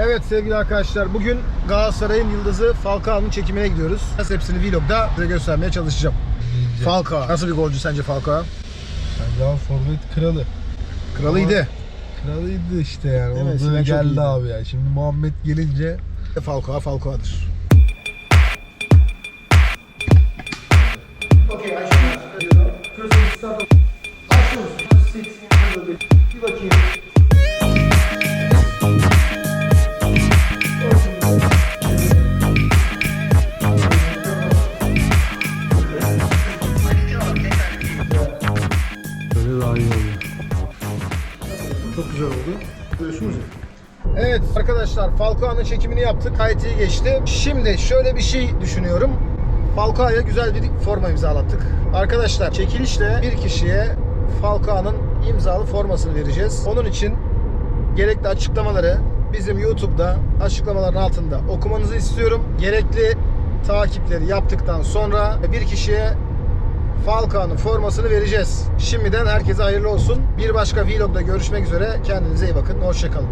Evet sevgili arkadaşlar bugün Galatasaray'ın yıldızı Falcao'nun çekimine gidiyoruz. Nasıl hepsini vlogda size göstermeye çalışacağım. Falcao. Nasıl bir golcü sence Falcao? Bence abi forvet kralı. Kralıydı. Kralıydı işte yani. Evet, o eskiden böyle çok geldi iyiydi. abi ya. Şimdi Muhammed gelince Falcao Falcao'dur. Okay, Bir bakayım. Böyle daha. Çok güzel oldu. Görüşürüz. Evet arkadaşlar Falcao'nun çekimini yaptık. Gayet iyi geçti. Şimdi şöyle bir şey düşünüyorum. Falcao'ya güzel bir forma imzalattık. Arkadaşlar çekilişle bir kişiye Falcao'nun imzalı formasını vereceğiz. Onun için gerekli açıklamaları bizim YouTube'da açıklamaların altında okumanızı istiyorum. Gerekli takipleri yaptıktan sonra bir kişiye Falcao'nun formasını vereceğiz. Şimdiden herkese hayırlı olsun. Bir başka vlogda görüşmek üzere. Kendinize iyi bakın. Hoşçakalın.